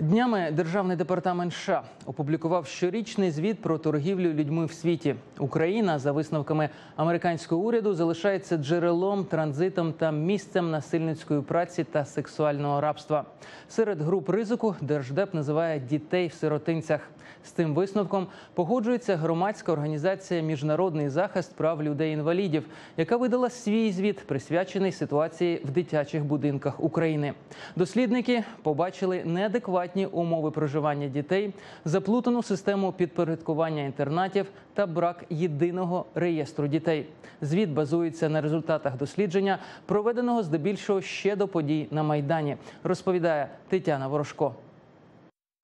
Днями Державний департамент США опублікував щорічний звіт про торгівлю людьми в світі. Україна, за висновками американського уряду, залишається джерелом, транзитом та місцем насильницької праці та сексуального рабства. Серед груп ризику держдеп називає дітей в сиротинцях. З цим висновком погоджується громадська організація Міжнародний захист прав людей-інвалідів, яка видала свій звіт, присвячений ситуації в дитячих будинках України. Дослідники побачили неадекватні умови проживання дітей, заплутану систему підпорядкування інтернатів та брак єдиного реєстру дітей. Звіт базується на результатах дослідження, проведеного здебільшого ще до подій на майдані, розповідає Тетяна Ворожко.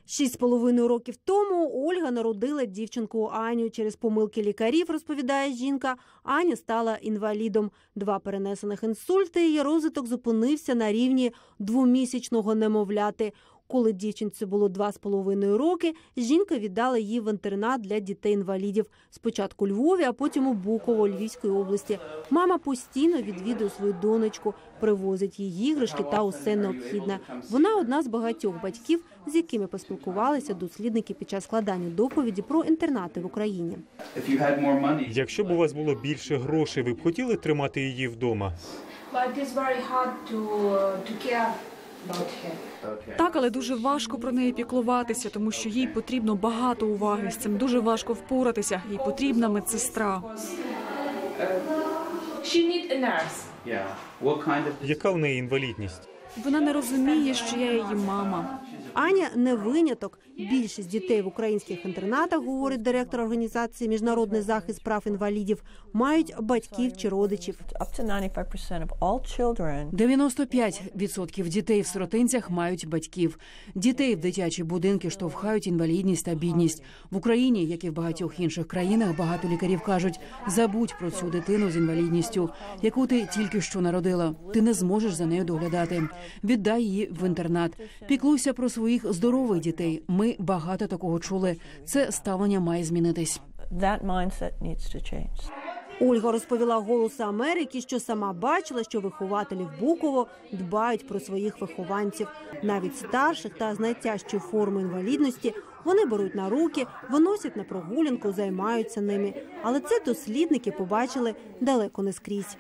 Шість з половиною років тому Ольга народила дівчинку Аню. Через помилки лікарів, розповідає жінка, Аня стала інвалідом. Два перенесених інсульти і розвиток зупинився на рівні двомісячного немовляти. Коли дівчинці було два з половиною роки, жінка віддала її в інтернат для дітей-інвалідів. Спочатку у Львові, а потім у Буково Львівської області. Мама постійно відвідує свою донечку, привозить їй іграшки та усе необхідне. Вона одна з багатьох батьків, з якими поспілкувалися дослідники під час складання доповіді про інтернати в Україні. Якщо б у вас було більше грошей, ви б хотіли тримати її вдома? Так, але дуже важко про неї піклуватися, тому що їй потрібно багато уваги. З цим дуже важко впоратися. Їй потрібна медсестра. Of Яка в неї інвалідність? Вона не розуміє, що я її мама. Аня не виняток. Більшість дітей в українських інтернатах, говорить директор організації Міжнародний захист прав інвалідів, мають батьків чи родичів. Up to 95% of all children 95% дітей в сиротинцях мають батьків. Дітей в дитячі будинки штовхають інвалідність та бідність. В Україні, як і в багатьох інших країнах, багато лікарів кажуть: забудь про цю дитину з інвалідністю, яку ти тільки що народила. Ти не зможеш за нею доглядати. Віддай її в інтернат. Піклуйся про своїх здорових дітей. Ми багато такого чули. Це ставлення має змінитись. that mindset needs to change. Ольга розповіла голосу Америки, що сама бачила, що вихователі в Буково дбають про своїх вихованців, навіть старших та з найтяжчою формою інвалідності. Вони беруть на руки, виносять на прогулянку, займаються ними. Але це дослідники побачили далеко не скрізь.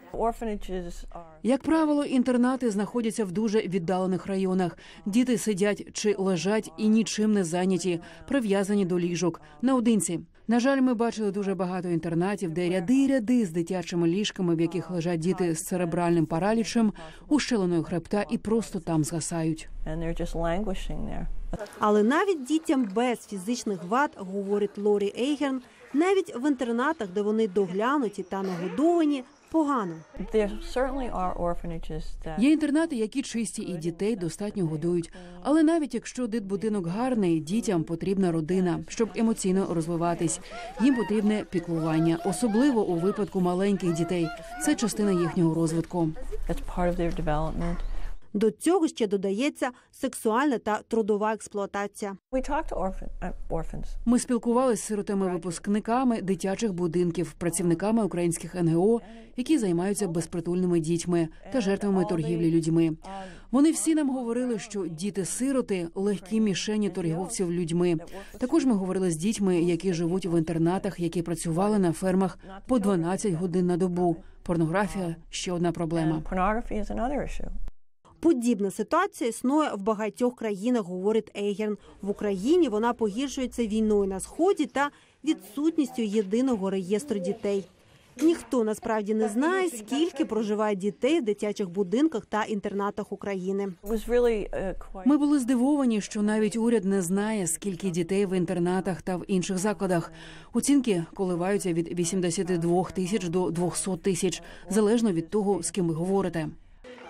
Як правило, інтернати знаходяться в дуже віддалених районах. Діти сидять чи лежать і нічим не зайняті, прив'язані до ліжок наодинці. На жаль, ми бачили дуже багато інтернатів, де ряди ряди з дитячими ліжками, в яких лежать діти з церебральним паралічем, ущеленою хребта і просто там згасають. Але навіть дітям без фізичних вад, говорить Лорі Ейгерн, навіть в інтернатах, де вони доглянуті та нагодовані, погано. Є інтернати, які чисті і дітей достатньо годують. Але навіть якщо дитбудинок гарний, дітям потрібна родина, щоб емоційно розвиватись. Їм потрібне піклування, особливо у випадку маленьких дітей. Це частина їхнього розвитку. До цього ще додається сексуальна та трудова експлуатація. Orphan, uh. Ми спілкувалися з сиротами-випускниками дитячих будинків, працівниками українських НГО, які займаються безпритульними дітьми та жертвами торгівлі людьми. Вони всі нам говорили, що діти-сироти легкі мішені торговців людьми. Також ми говорили з дітьми, які живуть в інтернатах, які працювали на фермах по 12 годин на добу. Порнографія ще одна проблема. Подібна ситуація існує в багатьох країнах, говорить Ейгерн. В Україні вона погіршується війною на сході та відсутністю єдиного реєстру дітей. Ніхто насправді не знає, скільки проживає дітей в дитячих будинках та інтернатах України. Ми були здивовані, що навіть уряд не знає, скільки дітей в інтернатах та в інших закладах. Оцінки коливаються від 82 тисяч до 200 тисяч, залежно від того, з ким ви говорите.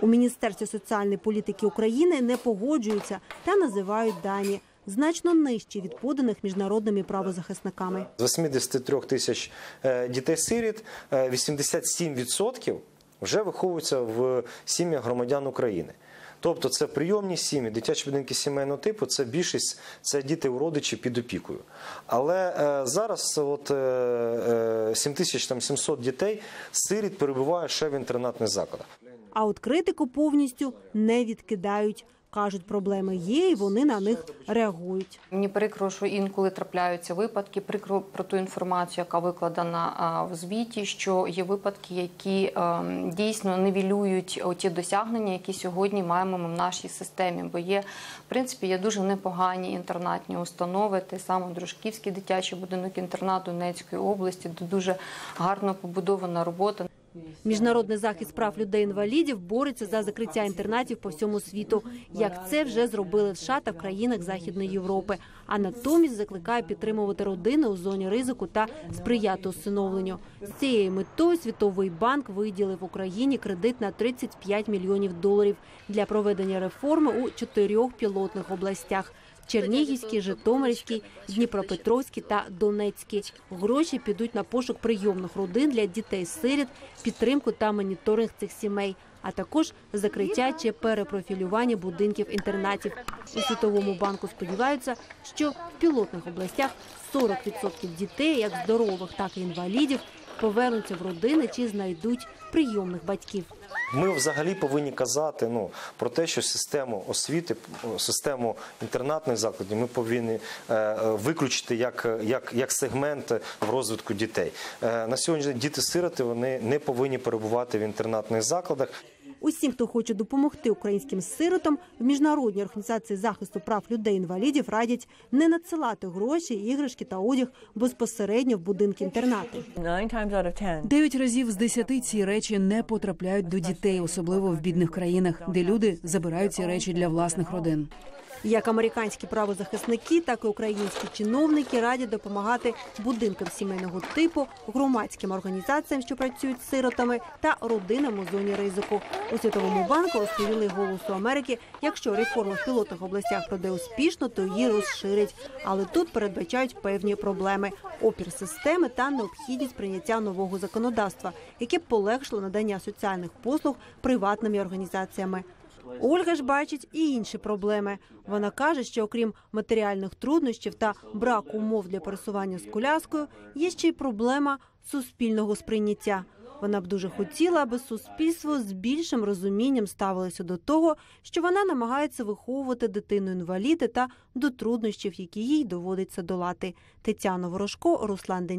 У Міністерстві соціальної політики України не погоджуються та називають дані значно нижчі від поданих міжнародними правозахисниками. З 83 тисяч е, дітей-сиріт е, 87% вже виховуються в сім'ях громадян України. Тобто це прийомні сім'ї, дитячі будинки сімейного типу, це більшість це діти у родичі під опікою. Але е, зараз от, е, е, 7700 дітей сиріт перебуває ще в інтернатних закладах. А от критику повністю не відкидають. Кажуть, проблеми є, і вони на них реагують. Мені прикро, що інколи трапляються випадки. Прикро про ту інформацію, яка викладена в звіті, що є випадки, які ем, дійсно нивелюють ті досягнення, які сьогодні маємо ми в нашій системі. Бо є, в принципі, є дуже непогані інтернатні установи. Той самий Дружківський дитячий будинок інтернат Донецької області, де дуже гарно побудована робота. Міжнародний захист прав людей-інвалідів бореться за закриття інтернатів по всьому світу, як це вже зробили в США та в країнах Західної Європи. А натомість закликає підтримувати родини у зоні ризику та сприяти усиновленню. З цією метою Світовий банк виділив Україні кредит на 35 мільйонів доларів для проведення реформи у чотирьох пілотних областях. Чернігівській, Житомирській, Дніпропетровській та Донецькій. Гроші підуть на пошук прийомних родин для дітей-сиріт, підтримку та моніторинг цих сімей, а також закриття чи перепрофілювання будинків інтернатів. У світовому банку сподіваються, що в пілотних областях 40% дітей, як здорових, так і інвалідів, повернуться в родини чи знайдуть прийомних батьків. Ми взагалі повинні казати ну, про те, що систему освіти, систему інтернатних закладів ми повинні е, е, виключити як, як, як сегмент в розвитку дітей. Е, на сьогодні діти-сироти вони не повинні перебувати в інтернатних закладах. Усім, хто хоче допомогти українським сиротам, в міжнародній організації захисту прав людей-інвалідів радять не надсилати гроші, іграшки та одяг безпосередньо в будинки інтернати. Дев'ять разів з десяти ці речі не потрапляють до дітей, особливо в бідних країнах, де люди забирають ці речі для власних родин. Як американські правозахисники, так і українські чиновники радять допомагати будинкам сімейного типу, громадським організаціям, що працюють з сиротами, та родинам у зоні ризику. У світовому банку розповіли голосу Америки, якщо реформа в пілотних областях пройде успішно, то її розширять. Але тут передбачають певні проблеми: опір системи та необхідність прийняття нового законодавства, яке полегшило надання соціальних послуг приватними організаціями. Ольга ж бачить і інші проблеми. Вона каже, що окрім матеріальних труднощів та браку умов для пересування з коляскою, є ще й проблема суспільного сприйняття. Вона б дуже хотіла, аби суспільство з більшим розумінням ставилося до того, що вона намагається виховувати дитину інваліди та до труднощів, які їй доводиться долати. Тетяна Ворожко, Руслан День.